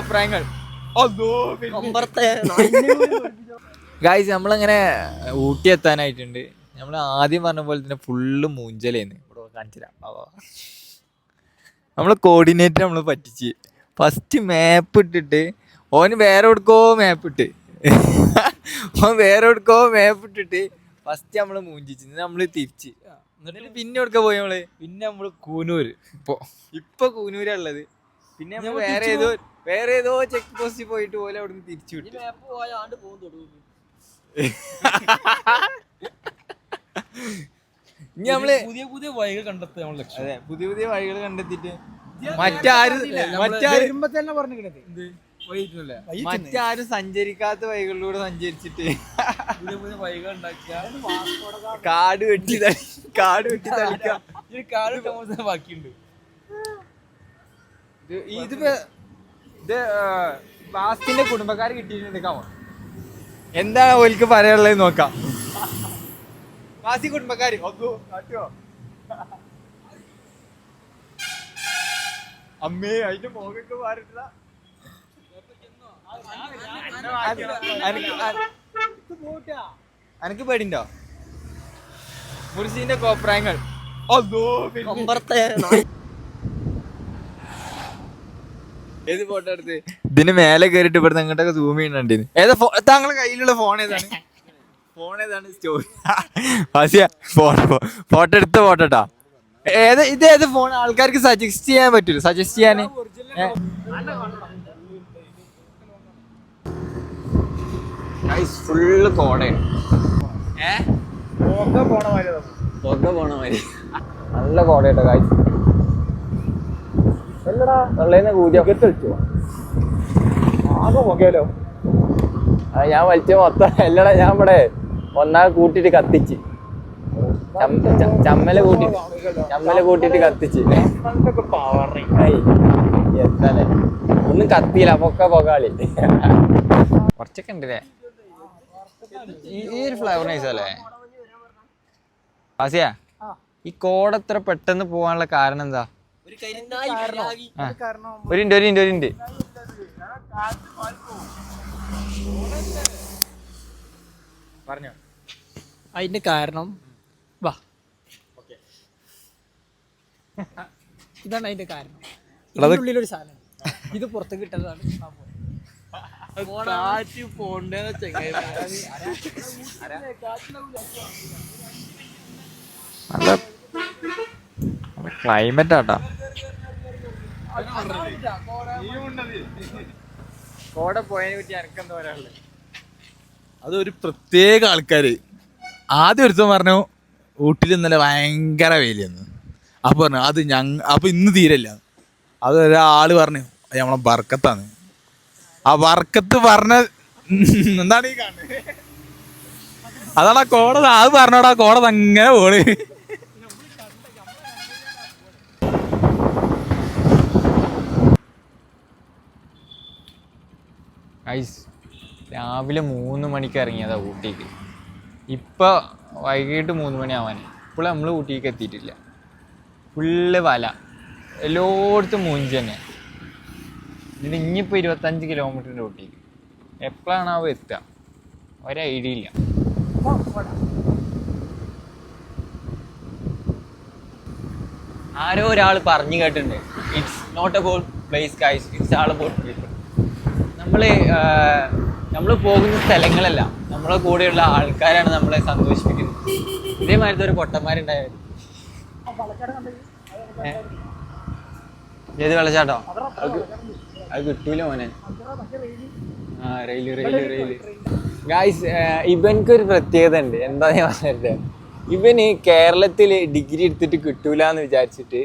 അഭിപ്രായങ്ങൾ. ഗായ്സ് നമ്മളങ്ങനെ ഊട്ടി എത്താനായിട്ടുണ്ട് നമ്മൾ ആദ്യം പറഞ്ഞ പോലെ തന്നെ ഫുള്ള് മൂഞ്ചലേന്ന്. ഇവിടെ കാണിച്ചില്ല നമ്മൾ കോർഡിനേറ്റർ നമ്മൾ പറ്റിച്ച്. ഫസ്റ്റ് മാപ്പ് ഇട്ടിട്ട് ഓന് വേറെ എടുക്കോ മാപ്പ് ഇട്ട്. ഓൻ വേറെ എടുക്കോ മാപ്പ് ഇട്ടിട്ട് ഫസ്റ്റ് നമ്മൾ മൂഞ്ചിച്ച്. നമ്മൾ തിരിച്ച്. എന്നിട്ട് പിന്നെ എടുക്കാൻ പോയി നമ്മൾ? പിന്നെ നമ്മൾ കൂനൂര്. ഇപ്പൊ ഇപ്പൊ കൂനൂരാ ഉള്ളത്. പിന്നെ നമ്മൾ വേറെ ഏതോ വേറെ ഏതോ ചെക്ക് പോസ്റ്റിൽ പോയിട്ട് പോലെ അവിടുന്ന് തിരിച്ചു വിട്ടു. ഇനി നമ്മൾ പുതിയ പുതിയ വഴികൾ കണ്ടെത്തുക നമ്മൾ ലക്ഷ്യം. അതെ പുതിയ പുതിയ വഴികൾ കണ്ടെത്തിട്ട് മറ്റാരും സഞ്ചരിക്കാത്ത വഴികളിലൂടെ സഞ്ചരിച്ചിട്ട് പുതിയ പുതിയ വഴികൾ ഉണ്ടാക്കിയ കാട് വെട്ടി കാട് വെട്ടി തളിക്കാം. കാട് ബാക്കിയുണ്ട്. ഇത് ഇത് ബാസ്റ്റിന്റെ കുടുംബക്കാർ കിട്ടിയിട്ടുണ്ട്. കാമോ എന്താണ് ഓൽക്ക് പറയാനുള്ളത് നോക്കാം. ബാസി കുടുംബക്കാർ? അമ്മേ അതിന്റെ മുഖൊക്കെ മാറിട്ടില്ല അനക്ക് പേടിണ്ടോ? മുർസീന്റെ കോപ്രായങ്ങൾ. അല്ലോ ഏത് ഫോട്ടോ എടുത്ത്? ഇതിന് മേലെ കയറിട്ട് ഇവിടെ അങ്ങോട്ടൊക്കെ സൂം ചെയ്യുന്നുണ്ട്. ഏതാ ഫോ താങ്കളുടെ കയ്യിലുള്ള ഫോൺ ഏതാണ്? ഫോൺ ഏതാണ്? സ്റ്റോറി ഫോട്ടോ ഫോൺ ഫോട്ടോ എടുത്ത ഫോട്ടോ ട്ടാ. ഏത് ഇത് ഏത് ഫോൺ ആൾക്കാർക്ക് സജസ്റ്റ് ചെയ്യാൻ പറ്റൂല? സജസ്റ്റ് ചെയ്യാൻ ഫുള്ള് കോടയാണ് ഏ? പോണ മാതിരി നല്ല കോടയാട്ടോ കാഴ്ച ഞാൻ വലിച്ച മൊത്തം എല്ലടാ ഞാൻ ഇവിടെ ഒന്നാ കൂട്ടിട്ട് കത്തിച്ച്. ചമ്മല കൂട്ടിട്ട് ചമ്മല കൂട്ടിട്ട് കത്തിച്ച്. ഏയ്, എന്താലേ ഒന്നും കത്തിയില്ല പൊക്ക പൊക്കാളി. കുറച്ചൊക്കെ ഉണ്ടല്ലേ ഈ ഒരു ഫ്ലേവർ നൈസ് അല്ലേ? ആസിയ ഈ കോടത്ര പെട്ടെന്ന് പോകാനുള്ള കാരണം എന്താ? ഒരു പറഞ്ഞോ. അതിന്റെ കാരണം? വാ. ഇതാണ് അതിന്റെ കാരണം. ഇതിന്റെ ഉള്ളിലൊരു സാധനം. ഇത് പുറത്ത് കിട്ടുന്നതാണ് കാറ്റ് പോണ്ടേ നല്ല ക്ലൈമറ്റ് ആട്ടാ. കോട പോയതിനെ അതൊരു പ്രത്യേക ആൾക്കാര്. ആദ്യം ഒരുത്തൻ പറഞ്ഞു ഊട്ടിൽ ഇന്നലെ ഭയങ്കര വെയിലെന്ന് അപ്പൊ പറഞ്ഞു അത് ഞങ്ങ അപ്പൊ ഇന്ന് തീരല്ല അത് ഒരാൾ പറഞ്ഞു അത് നമ്മളെ ബർക്കത്താണ് ആ വർക്കത്ത് പറഞ്ഞ എന്താണ് ഈ കാണുന്നത്? അതാണ് ആ കോട അത് പറഞ്ഞോടാ കോട അങ്ങനെ പോണ്. ഐസ്. രാവിലെ മൂന്ന് മണിക്ക് ഇറങ്ങിയതാണ് ഊട്ടിക്ക്. ഇപ്പോൾ വൈകിട്ട് മൂന്ന് മണി ആവാൻ ഇപ്പോൾ നമ്മൾ ഊട്ടിക്ക് എത്തിയിട്ടില്ല. ഫുള്ള് വല. എല്ലായിടത്തും മൂഞ്ച് തന്നെ. എന്നിട്ട് ഇനിയിപ്പോൾ ഇരുപത്തഞ്ച് കിലോമീറ്ററിന്റെ ഊട്ടിക്ക്. എപ്പോഴാണ് അവ എത്തുക? ഒരു ഐഡിയ ഇല്ല. ആരോ ഒരാൾ പറഞ്ഞു കേട്ടിട്ടുണ്ട്. It's not about place guys it's all about people നമ്മൾ നമ്മൾ പോകുന്ന സ്ഥലങ്ങളല്ല. നമ്മളെ കൂടെയുള്ള ആൾക്കാരാണ് നമ്മളെ സന്തോഷിപ്പിക്കുന്നത്. ഇതേമാതിരത്തെ ഒരു പൊട്ടന്മാരുണ്ടായത്? ഏത് വെള്ളച്ചാട്ടോ? അത് കിട്ടൂല മോനെ. ആ ഗായ്സ് ഇവൻക്ക് ഒരു പ്രത്യേകത ഉണ്ട് എന്താ ഞാൻ പറഞ്ഞത്? ഇവന് കേരളത്തിൽ ഡിഗ്രി എടുത്തിട്ട് കിട്ടൂല എന്ന് വിചാരിച്ചിട്ട്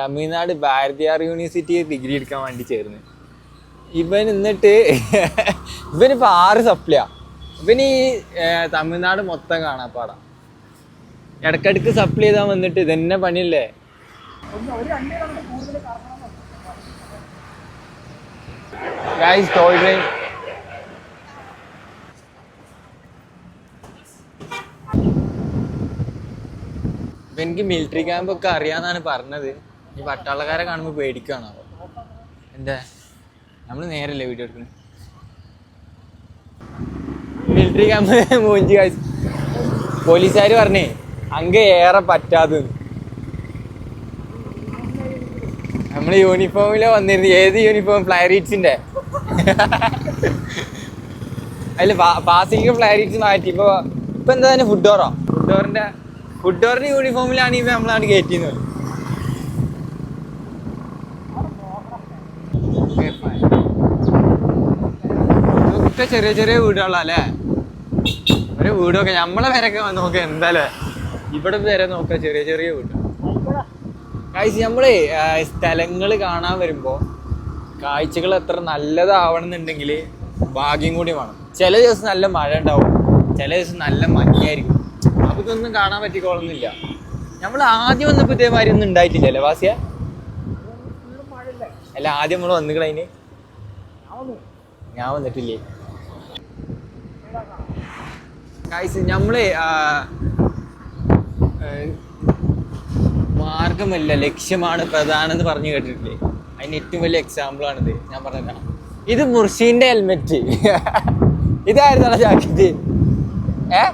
തമിഴ്നാട് ഭാരതിയാർ യൂണിവേഴ്സിറ്റിയിൽ ഡിഗ്രി എടുക്കാൻ വേണ്ടി ചേർന്ന്. ഇവൻ എന്നിട്ട് ഇവനിപ്പോ ആറ് സപ്ലിയാ. ഇവന് ഈ തമിഴ്നാട് മൊത്തം കാണാപ്പാടാ. ഇടക്കിടക്ക് സപ്ലൈ ചെയ്താൽ വന്നിട്ട് ഇതന്നെ പണിയല്ലേ? ടോയ് എനിക്ക് മിലിറ്ററി ക്യാമ്പൊക്കെ അറിയാന്നാണ് പറഞ്ഞത്. ഈ പട്ടാളക്കാരെ കാണുമ്പോൾ പേടിക്കാണോ? എന്താ? നമ്മൾ നേരല്ലേ വീഡിയോ എടുക്കുന്നത് മിലിറ്ററി ക്യാമ്പ് മോഞ്ചി കാഴ്ച പോലീസുകാർ പറഞ്ഞേ അങ്ക ഏറെ പറ്റാതെ നമ്മൾ യൂണിഫോമിൽ വന്നിരുന്നു. ഏത് യൂണിഫോം ഫ്ലൈറീറ്റ്സിന്റെ അതിൽ പാസിംഗ് ഫ്ലൈറീറ്റ്സ് മാറ്റി. ഇപ്പൊ ഇപ്പൊ എന്താ ഫുഡ് ഡോറോ ഫുഡ് ഡോറിന്റെ ഫുഡ് ഡോറിന്റെ യൂണിഫോമിലാണ് ഇപ്പൊ നമ്മളാണ് കയറ്റിയത് ഇതൊക്കെ ചെറിയ ചെറിയ വീടുകളല്ലേ? ഒരു വീടൊക്കെ നമ്മളെ വരൊക്കെ നോക്ക എന്തായാലും ഇവിടെ വരെ നോക്ക ചെറിയ ചെറിയ വീട്. കാഴ്ച നമ്മളെ സ്ഥലങ്ങൾ കാണാൻ വരുമ്പോ കാഴ്ചകൾ എത്ര നല്ലതാവണം എന്നുണ്ടെങ്കിൽ ഭാഗ്യം കൂടി വേണം. ചില ദിവസം നല്ല മഴ ഉണ്ടാവും ചില ദിവസം നല്ല മഞ്ഞായിരിക്കും. അപ്പൊ ഇതൊന്നും കാണാൻ പറ്റിക്കോളുന്നില്ല. നമ്മൾ ആദ്യം വന്നപ്പോ ഇതേമാതിരി ഒന്നും ഉണ്ടായിട്ടില്ല ഉണ്ടായിട്ടില്ലല്ലേ വാസിയ? അല്ല ആദ്യം നമ്മൾ വന്നിക്കണതിന് ഞാൻ വന്നിട്ടില്ലേ? ഗായ്സ് നമ്മളെ മാർഗമല്ല ലക്ഷ്യമാണ് പ്രധാനം എന്ന് പറഞ്ഞു കേട്ടിട്ടില്ലേ? അതിന് ഏറ്റവും വലിയ എക്സാമ്പിൾ ആണിത്. ഞാൻ പറഞ്ഞതാണ് ഇത് മുർഷീന്റെ ഹെൽമെറ്റ് ഇതായിരുന്നു ജാക്കറ്റ്. ഏ?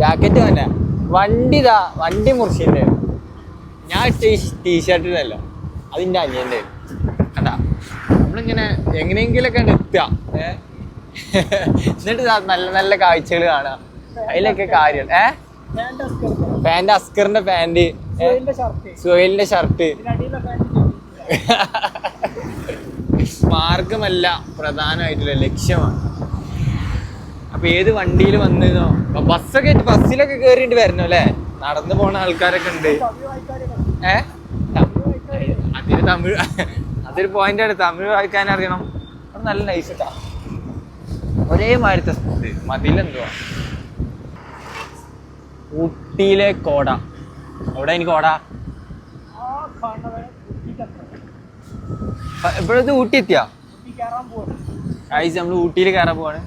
ജാക്കറ്റ് തന്നെ. വണ്ടി ഇതാ വണ്ടി മുർഷീന്റെ. ഞാൻ ടീഷർട്ടിനല്ല അതിന്റെ അനിയന്റെ. കണ്ടാ? നമ്മളിങ്ങനെ എങ്ങനെയെങ്കിലൊക്കെ എത്തുക. ഏ? എന്നിട്ട് നല്ല നല്ല കാഴ്ചകൾ കാണുക അതിലൊക്കെ കാര്യം. ഏ? പാന്റ് അസ്കറിന്റെ പാന്റ്. സുഹേലിന്റെ ഷർട്ട്. മാർഗമല്ല പ്രധാനമായിട്ടുള്ള ലക്ഷ്യമാണ്. അപ്പൊ ഏത് വണ്ടിയിൽ വന്നോ ബസ്സൊക്കെ ബസ്സിലൊക്കെ കേറിയിട്ട് വരണോ അല്ലേ? നടന്നു പോണ ആൾക്കാരൊക്കെ ഉണ്ട്. ഏ? അതിന് തമിഴ് അതൊരു പോയിന്റ് ആണ്. തമിഴ് വായിക്കാൻ അറിയണം അത് നല്ല നൈസ് കേട്ടാ ഒരേ മാതിരത്തെ സ്പോട്ട് മതിലെന്തുവാ? ഊട്ടിയിലെ കോട. അവിടെ എനിക്ക് കോട ഇപ്പോഴത്തെ ഊട്ടി എത്തിയാ നമ്മൾ ഊട്ടിയിൽ കയറാൻ പോവാണ്.